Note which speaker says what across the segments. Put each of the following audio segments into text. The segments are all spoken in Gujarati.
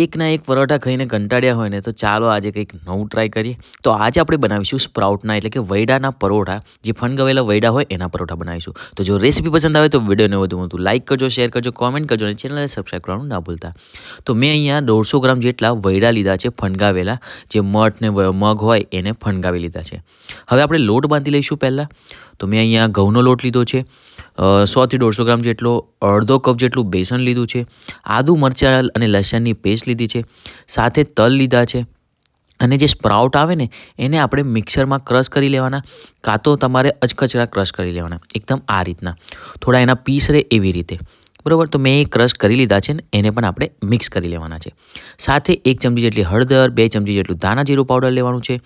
Speaker 1: એકના એક પરોઠા ખાઈને કંટાળ્યા હોય ને, તો ચાલો આજે કંઈક નવું ટ્રાય કરીએ. તો આજે આપણે બનાવીશું સ્પ્રાઉટના, એટલે કે વૈડાના પરોઠા. જે ફણગાવેલા વૈડા હોય, એના પરોઠા બનાવીશું. તો જો રેસીપી પસંદ આવે તો વિડીયોને વધુ વધુ લાઇક કરજો શેર કરજો કોમેન્ટ કરજો, અને ચેનલને સબસ્ક્રાઈબ કરવાનું ના ભૂલતા. તો મેં અહીંયા દોઢસો ગ્રામ જેટલા વૈડા લીધા છે ફણગાવેલા જે મઠ ને મગ હોય, એને ફણગાવી લીધા છે. હવે આપણે લોટ બાંધી લઈશું પહેલાં. તો મેં અહીંયા ઘઉંનો લોટ લીધો છે. સોથી દોઢસો ગ્રામ જેટલો અડધો કપ જેટલું બેસન લીધું છે, આદુ મરચાં અને લસણની પેસ્ટ લીધી છે, સાથે તલ લીધા છે. અને જે સ્પ્રાઉટ આવે ને, એને આપણે મિક્સરમાં ક્રશ કરી લેવાના, કાં તો તમારે અચકચરા ક્રશ કરી લેવાના, એકદમ આ રીતના. થોડા એના પીસ રહે એવી રીતે. બરાબર? તો મેં એ ક્રશ કરી લીધા છે ને, એને પણ આપણે મિક્સ કરી લેવાના છે. સાથે એક ચમચી જેટલી હળદર, બે ચમચી જેટલું દાણા જીરું પાવડર લેવાનું છે,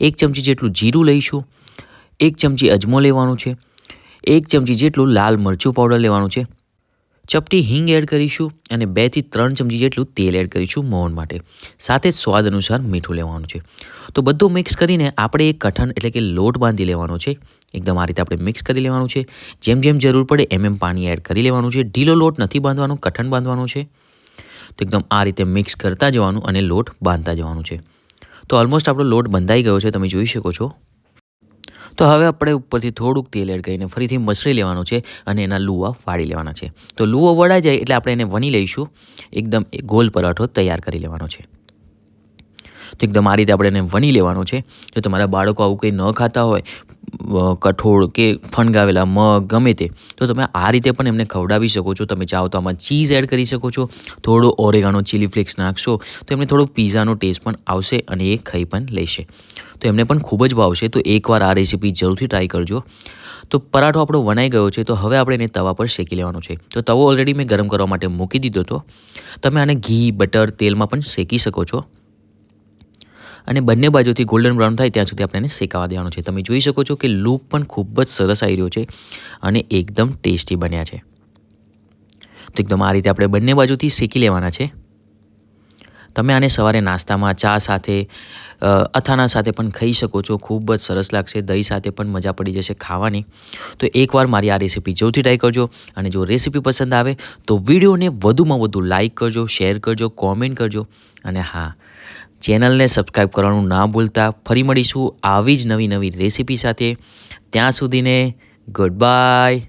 Speaker 1: એક ચમચી જેટલું જીરું લઈશું, એક ચમચી અજમો લેવાનું છે એક ચમચી જેટલું લાલ મરચું પાવડર લેવાનું છે. ચપટી હિંગ એડ કરીશું અને બેથી ત્રણ ચમચી જેટલું તેલ એડ કરીશું મોહન માટે. સાથે જ સ્વાદ અનુસાર મીઠું લેવાનું છે. તો બધું મિક્સ કરીને આપણે એક કઠણ એટલે કે લોટ બાંધી લેવાનો છે. એકદમ આ રીતે આપણે મિક્સ કરી લેવાનું છે. જેમ જેમ જરૂર પડે એમ એમ પાણી એડ કરી લેવાનું છે. ઢીલો લોટ નથી બાંધવાનો, કઠણ બાંધવાનો છે. તો એકદમ આ રીતે મિક્સ કરતા જવાનું અને લોટ બાંધતા જવાનું છે. તો ઓલમોસ્ટ આપણો લોટ બંધાઈ ગયો છે. તમે જોઈ શકો છો. તો હવે આપણે ઉપરથી થોડુંક તેલ એડ કરીને ફરીથી મસળી લેવાનું છે અને એના લુવા વાળી લેવાના છે. તો લુવો વળાઈ જાય એટલે આપણે એને વણી લઈશું. એકદમ ગોલ પરાઠો તૈયાર કરી લેવાનો છે. તો એકદમ આ રીતે આપણે એને વણી લેવાનો છે. જો તમારા બાળકો આવું કંઈ ન ખાતા હોય કઠોળ કે ફણગાવેલા મગ ગમે તે, તો તમે આ રીતે પણ એમને ખવડાવી શકો છો. તમે ચાહો તો આમાં ચીઝ એડ કરી શકો છો. થોડો ઓરેગાનો ચીલી ફ્લેક્સ નાખશો તો એમને થોડો પીઝાનો ટેસ્ટ પણ આવશે અને એ ખાઈ પણ લેશે. તો એમને પણ ખૂબ જ ભાવશે. તો એકવાર આ રેસીપી જરૂરથી ટ્રાય કરજો. તો પરાઠો આપણો વણાઈ ગયો છે. તો હવે આપણે એને તવા પર શેકી લેવાનો છે. તો તવો ઓલરેડી મેં ગરમ કરવા માટે મૂકી દીધો હતો તમે આને ઘી, બટર, તેલમાં પણ શેકી શકો છો. અને બંને બાજુથી ગોલ્ડન બ્રાઉન થાય, ત્યાં સુધી આપણે એને શેકાવા દેવાનું છે. તમે જોઈ શકો છો કે લૂપ પણ ખૂબ જ સરસ આવી રહ્યો છે અને એકદમ ટેસ્ટી બન્યા છે. તો એકદમ આ રીતે આપણે બંને બાજુથી શેકી લેવાના છે. તમે આને સવારે નાસ્તામાં, ચા સાથે અથાના સાથે પણ ખાઈ શકો છો. ખૂબ જ સરસ લાગશે. દહીં સાથે પણ મજા પડી જશે ખાવાની. તો એકવાર મારી આ રેસીપી જરૂરથી ટ્રાય કરજો અને જો રેસીપી પસંદ આવે તો વિડીયોને વધુમાં વધુ લાઇક કરજો શેર કરજો કોમેન્ટ કરજો. અને હા, ચેનલને સબસ્ક્રાઈબ કરવાનું ના ભૂલતા. ફરી મળીશું આવી જ નવી નવી રેસીપી સાથે. ત્યાં સુધીને ગુડ બાય